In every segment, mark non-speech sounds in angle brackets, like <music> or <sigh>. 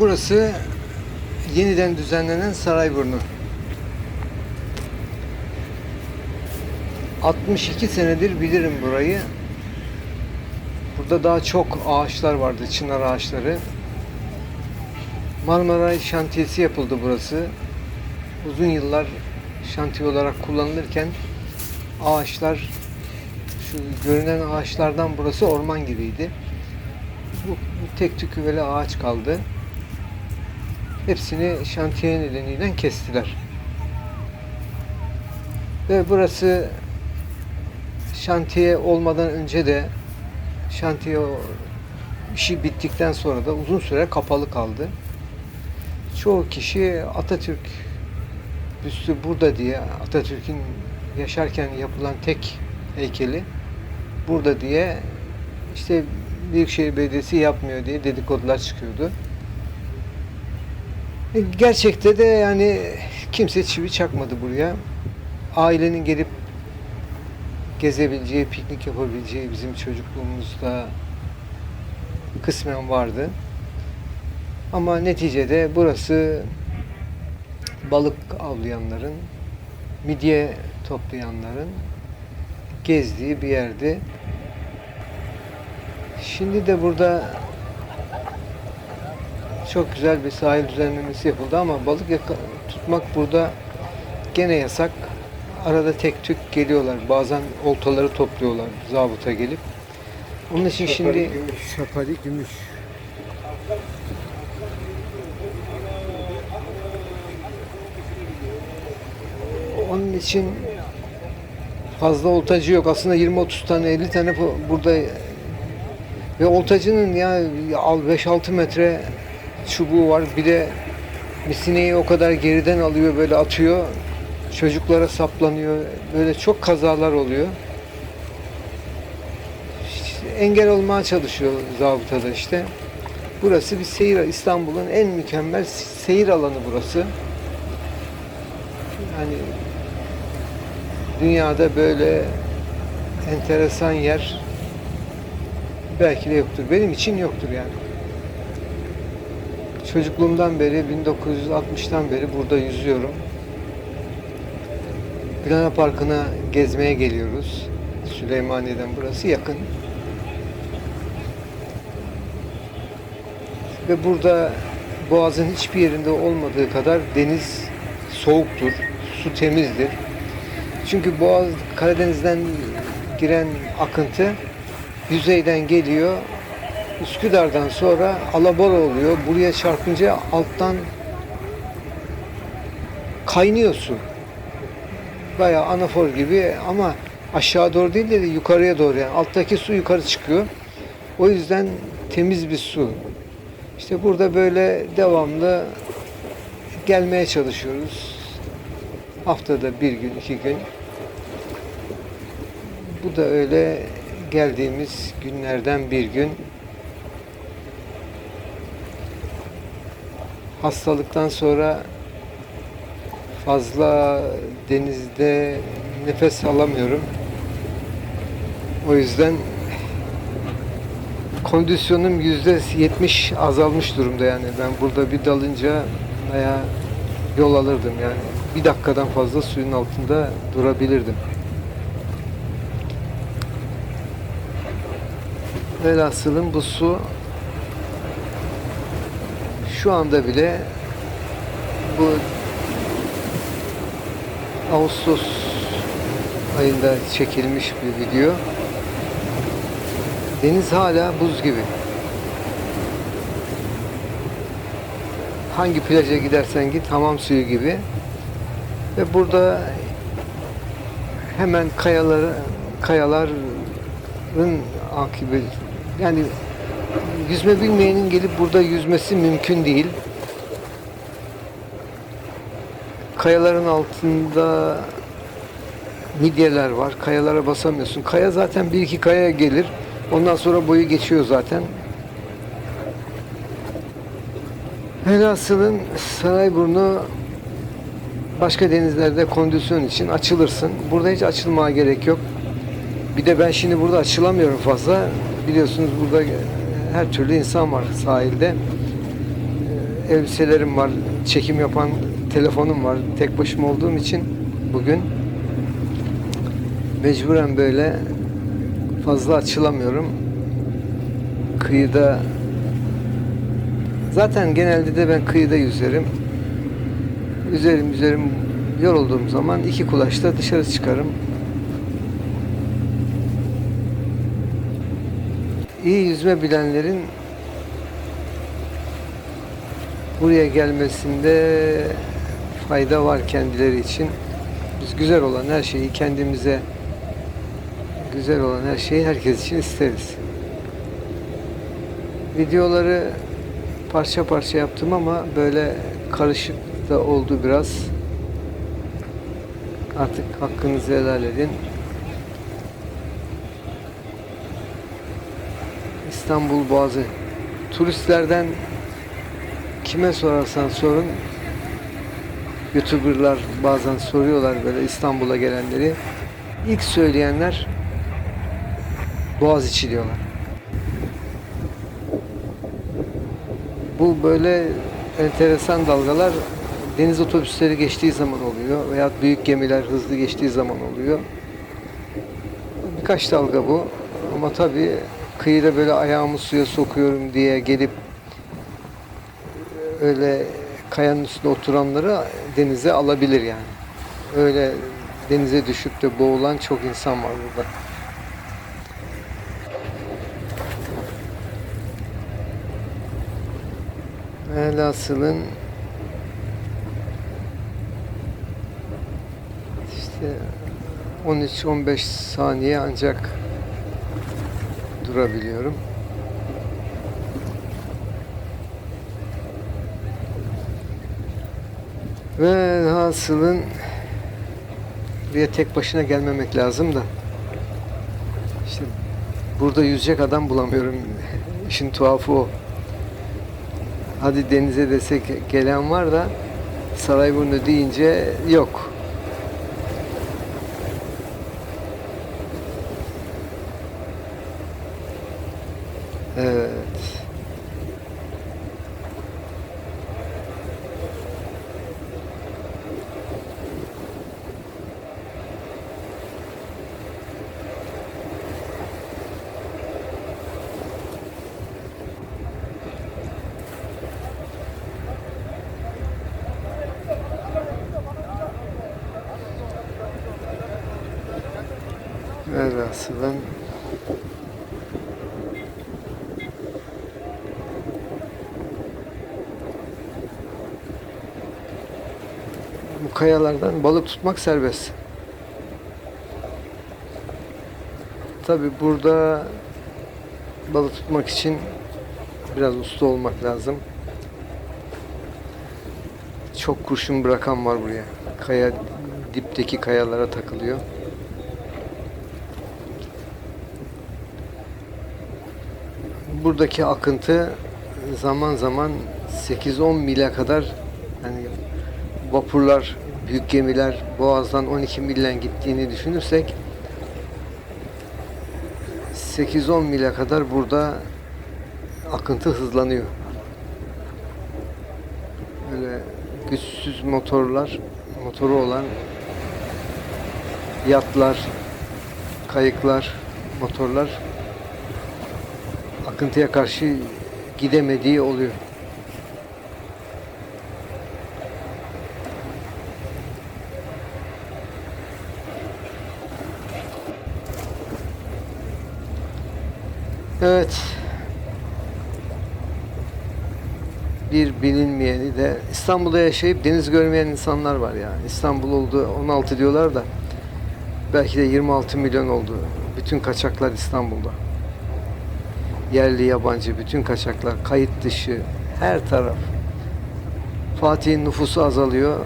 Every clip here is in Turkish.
Burası yeniden düzenlenen Sarayburnu. 62 senedir bilirim burayı. Burada daha çok ağaçlar vardı, çınar ağaçları. Marmaray şantiyesi yapıldı burası. Uzun yıllar şantiye olarak kullanılırken ağaçlar, şu görünen ağaçlardan burası orman gibiydi. Bu, bu tek tüküveli ağaç kaldı. Hepsini şantiye nedeniyle kestiler. Ve burası şantiye olmadan önce de şantiye işi bittikten sonra da uzun süre kapalı kaldı. Çoğu kişi Atatürk büstü burada diye Atatürk'ün yaşarken yapılan tek heykeli burada diye işte Büyükşehir Belediyesi yapmıyor diye dedikodular çıkıyordu. Gerçekte de yani kimse çivi çakmadı buraya. Ailenin gelip gezebileceği, piknik yapabileceği bizim çocukluğumuzda kısmen vardı. Ama neticede burası balık avlayanların, midye toplayanların gezdiği bir yerdi. Şimdi de burada çok güzel bir sahil düzenlemesi yapıldı ama balık tutmak burada gene yasak. Arada tek tük geliyorlar. Bazen oltaları topluyorlar zabıta gelip. Onun için şimdi gümüş, şapali gümüş. onun için fazla oltacı yok. Aslında 20-30 tane 50 tane bu- burada ve oltacının ya al 5-6 metre çubuğu var. Bir de misineyi o kadar geriden alıyor böyle atıyor. Çocuklara saplanıyor. Böyle çok kazalar oluyor. İşte engel olmaya çalışıyor zabıtada işte. Burası bir seyir İstanbul'un en mükemmel seyir alanı burası. Yani dünyada böyle enteresan yer belki de yoktur. Benim için yoktur yani. Çocukluğumdan beri 1960'tan beri burada yüzüyorum. Plana Parkı'na gezmeye geliyoruz. Süleymaniye'den burası yakın. Ve burada Boğaz'ın hiçbir yerinde olmadığı kadar deniz soğuktur, su temizdir. Çünkü Boğaz Karadeniz'den giren akıntı yüzeyden geliyor. Üsküdar'dan sonra alabora oluyor. Buraya çarpınca alttan kaynıyor su. Bayağı anafor gibi ama aşağı doğru değil de yukarıya doğru yani alttaki su yukarı çıkıyor. O yüzden temiz bir su. İşte burada böyle devamlı gelmeye çalışıyoruz. Haftada bir gün, iki gün. Bu da öyle geldiğimiz günlerden bir gün. Hastalıktan sonra fazla denizde nefes alamıyorum. O yüzden kondisyonum yüzde yetmiş azalmış durumda yani. Ben burada bir dalınca veya yol alırdım yani. Bir dakikadan fazla suyun altında durabilirdim. Velhasılın bu su şu anda bile bu Ağustos ayında çekilmiş bir video. Deniz hala buz gibi. Hangi plaja gidersen git hamam suyu gibi. Ve burada hemen kayaları kayaların akıbeti yani yüzme bilmeyenin gelip burada yüzmesi mümkün değil. Kayaların altında midyeler var. Kayalara basamıyorsun. Kaya zaten bir iki kaya gelir. Ondan sonra boyu geçiyor zaten. Velhasılın Sarayburnu başka denizlerde kondisyon için açılırsın. Burada hiç açılmaya gerek yok. Bir de ben şimdi burada açılamıyorum fazla. Biliyorsunuz burada her türlü insan var sahilde. Ee, elbiselerim var. Çekim yapan telefonum var. Tek başıma olduğum için bugün mecburen böyle fazla açılamıyorum. Kıyıda zaten genelde de ben kıyıda yüzerim. Yüzerim yüzerim yorulduğum zaman iki kulaçta dışarı çıkarım. İyi yüzme bilenlerin buraya gelmesinde fayda var kendileri için. Biz güzel olan her şeyi kendimize güzel olan her şeyi herkes için isteriz. Videoları parça parça yaptım ama böyle karışık da oldu biraz. Artık hakkınızı helal edin. İstanbul Boğazı. Turistlerden kime sorarsan sorun YouTuber'lar bazen soruyorlar böyle İstanbul'a gelenleri. İlk söyleyenler Boğaziçi diyorlar. Bu böyle enteresan dalgalar deniz otobüsleri geçtiği zaman oluyor veya büyük gemiler hızlı geçtiği zaman oluyor. Birkaç dalga bu. Ama tabii kıyıda böyle ayağımı suya sokuyorum diye gelip öyle kayanın üstünde oturanları denize alabilir yani. Öyle denize düşüp de boğulan çok insan var burada. Velhasılın işte 13-15 saniye ancak durabiliyorum. Velhasılın buraya tek başına gelmemek lazım da işte burada yüzecek adam bulamıyorum. <laughs> İşin tuhafı o. Hadi denize desek gelen var da Sarayburnu deyince yok. Evet. Velhasılan bu kayalardan balık tutmak serbest. Tabi burada balık tutmak için biraz usta olmak lazım. Çok kurşun bırakan var buraya. Kaya dipteki kayalara takılıyor. buradaki akıntı zaman zaman 8-10 mile kadar yani vapurlar, büyük gemiler boğazdan 12 milden gittiğini düşünürsek 8-10 mile kadar burada akıntı hızlanıyor. Böyle güçsüz motorlar, motoru olan yatlar, kayıklar, motorlar akıntıya karşı gidemediği oluyor. Evet. Bir bilinmeyeni de İstanbul'da yaşayıp deniz görmeyen insanlar var ya. İstanbul oldu 16 diyorlar da belki de 26 milyon oldu. Bütün kaçaklar İstanbul'da yerli yabancı bütün kaçaklar kayıt dışı her taraf. Fatih'in nüfusu azalıyor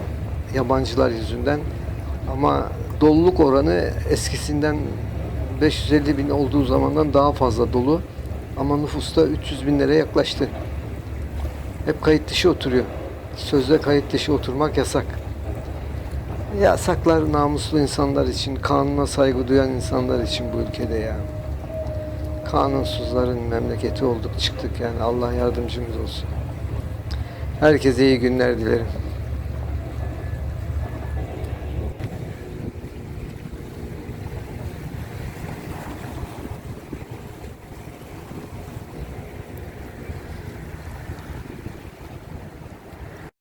yabancılar yüzünden ama doluluk oranı eskisinden 550 bin olduğu zamandan daha fazla dolu ama nüfusta 300 binlere yaklaştı. Hep kayıt dışı oturuyor. Sözde kayıt dışı oturmak yasak. Yasaklar namuslu insanlar için, kanuna saygı duyan insanlar için bu ülkede yani kanunsuzların memleketi olduk çıktık yani Allah yardımcımız olsun. Herkese iyi günler dilerim.